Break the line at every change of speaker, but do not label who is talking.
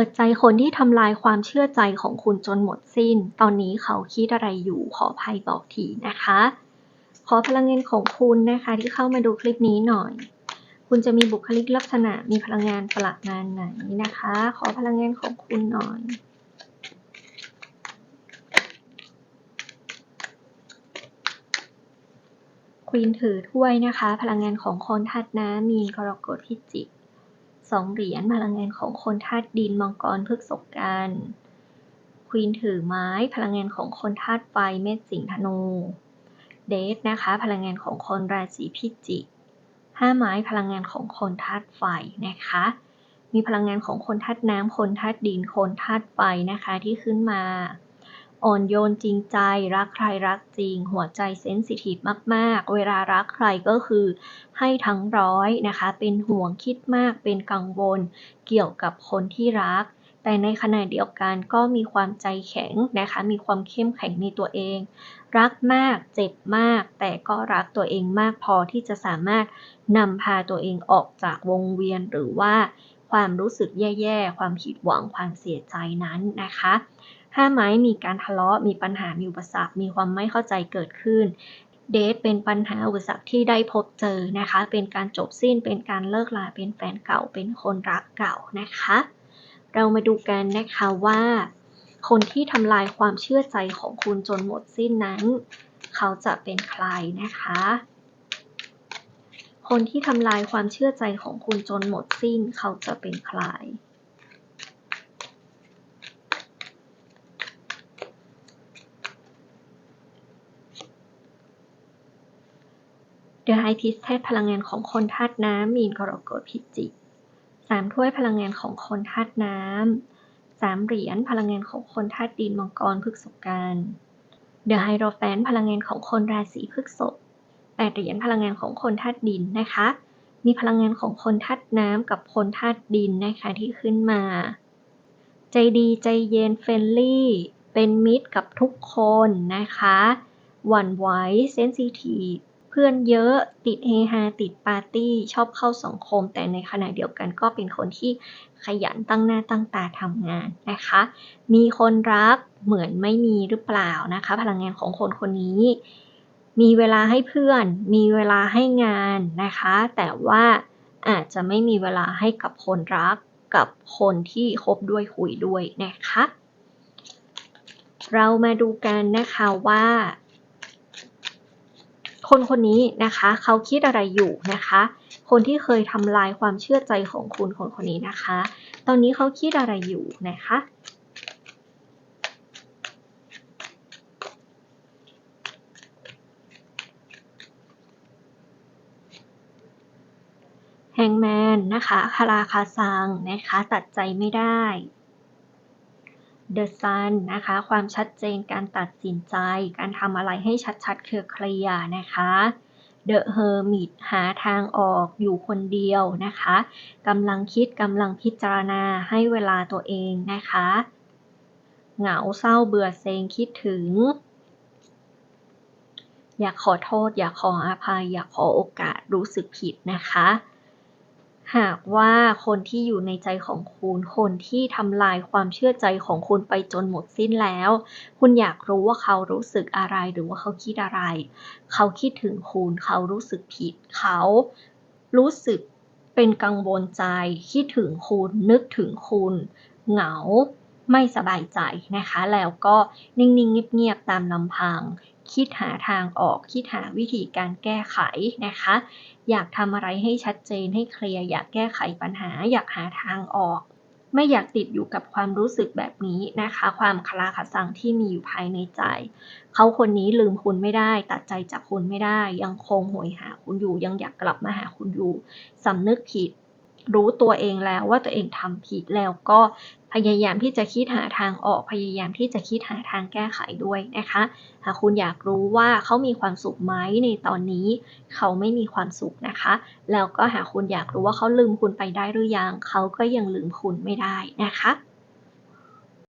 ปิดใจคนที่ทำลายความเชื่อใจของคุณจนหมดสิ้น ตอนนี้เขาคิดอะไรอยู่ขอภัยบอกทีนะคะ ขอพลังงานของคุณนะคะที่เข้ามาดูคลิปนี้หน่อย คุณจะมีบุคลิกลักษณะมีพลังงานประมาณไหนนะคะ ขอพลังงานของคุณหน่อยควีนถือถ้วยนะคะ พลังงานของคนธาตุน้ำมีนกรกฎพิจิก สองเหรียญพลังงานของคนธาตุดินมังกรพฤกษกันควีนถือไม้พลังงานของคนธาตุไฟเมษสิงห์ธนูเดทนะคะพลังงานของคนราศีพิจิกห้าไม้พลังงานของคนธาตุไฟนะคะ มีพลังงานของคนธาตุน้ำคนธาตุดินคนธาตุไฟนะคะที่ขึ้นมา อ่อนโยนจริงใจ รักใครรักจริง หัวใจเซนซิทีฟมาก ๆ เวลารักใครก็คือให้ทั้งร้อยนะคะ เป็นห่วงคิดมาก เป็นกังวล เกี่ยวกับคนที่รัก แต่ในขณะเดียวกันก็มีความใจแข็งนะคะ มีความเข้มแข็งในตัวเอง รักมากเจ็บมาก แต่ก็รักตัวเองมากพอที่จะสามารถนำพาตัวเองออกจากวงเวียนหรือว่าความรู้สึกแย่ ๆ ความผิดหวัง ความเสียใจนั้นนะคะ ห้าไม้มีการทะเลาะ มีปัญหา มีอุปสรรค มีความไม่เข้าใจเกิดขึ้น เดทเป็นปัญหาอุปสรรคที่ได้พบเจอนะคะ เป็นการจบสิ้น เป็นการเลิกลา เป็นแฟนเก่า เป็นคนรักเก่านะคะ เรามาดูกันนะคะว่า คนที่ทำลายความเชื่อใจของคุณจนหมดสิ้นนั้น เขาจะเป็นใครนะคะ คนที่ทำลายความเชื่อใจของคุณจนหมดสิ้น เขาจะเป็นใคร เดอะไฮพิสเทสพลังงานของคนธาตุน้ำมีนกรกฎพิจิกสามถ้วยพลังงานของคนธาตุน้ำสามเหรียญพลังงานของคนธาตุดินมังกรพฤกษกันเดอะไฮโรแฟนพลังงานของคนราศีพฤษภแปดเหรียญพลังงานของคนธาตุดินนะคะ มีพลังงานของคนธาตุน้ำกับคนธาตุดินนะคะที่ขึ้นมา ใจดีใจเย็นเฟรนลี่ เป็นมิตรกับทุกคนนะคะหวั่นไหวเซนซิทีฟ พื่อนเยอะ ติดเฮฮา ติดปาร์ตี้ ชอบเข้าสังคม แต่ในขณะเดียวกันก็เป็นคนที่ขยันตั้งหน้าตั้งตาทำงานนะคะ มีคนรักเหมือนไม่มีหรือเปล่านะคะ พลังงานของคนคนนี้ มีเวลาให้เพื่อน มีเวลาให้งานนะคะ แต่ว่าอาจจะไม่มีเวลาให้กับคนรักกับคนที่คบด้วยคุยด้วยนะคะ เรามาดูกันนะคะว่า คนคนนี้นะคะ เขาคิดอะไรอยู่นะคะ คนที่เคยทำลายความเชื่อใจของคุณคนคนนี้นะคะ ตอนนี้เขาคิดอะไรอยู่นะคะแฮงแมนนะคะคาราคาซังนะคะ ตัดใจไม่ได้ The Sun นะคะ ความชัดเจนการตัดสินใจ การทำอะไรให้ชัดๆเคลียร์นะคะ The Hermit หาทางออกอยู่คนเดียวนะคะกำลังคิดกำลังพิจารณาให้เวลาตัวเองนะคะ เหงาเศร้าเบื่อเซ็งคิดถึง อยากขอโทษ อยากขออภัย อยากขอโอกาสรู้สึกผิดนะคะ หากว่าคนที่อยู่ในใจของคุณ คนที่ทำลายความเชื่อใจของคุณไปจนหมดสิ้นแล้ว คุณอยากรู้ว่าเขารู้สึกอะไรหรือว่าเขาคิดอะไร เขาคิดถึงคุณ เขารู้สึกผิด เขารู้สึกเป็นกังวลใจ คิดถึงคุณ นึกถึงคุณ เหงา ไม่สบายใจนะคะ แล้วก็นิ่งๆเงียบๆตามลำพัง คิดหาทางออก คิดหาวิธีการแก้ไขนะคะ อยากทำอะไรให้ชัดเจนให้เคลียร์ อยากแก้ไขปัญหา อยากหาทางออก ไม่อยากติดอยู่กับความรู้สึกแบบนี้นะคะ ความคลาขัดสังที่มีอยู่ภายในใจ เขาคนนี้ลืมคุณไม่ได้ ตัดใจจากคุณไม่ได้ ยังคงหวยหาคุณอยู่ ยังอยากกลับมาหาคุณอยู่สำนึกผิด รู้ตัวเองแล้วว่าตัวเองทำผิดแล้วก็พยายามที่จะคิดหาทางออก พยายามที่จะคิดหาทางแก้ไขด้วยนะคะ หากคุณอยากรู้ว่าเขามีความสุขไหมในตอนนี้ เขาไม่มีความสุขนะคะ แล้วก็หากคุณอยากรู้ว่าเขาลืมคุณไปได้หรือยัง เขาก็ยังลืมคุณไม่ได้นะคะ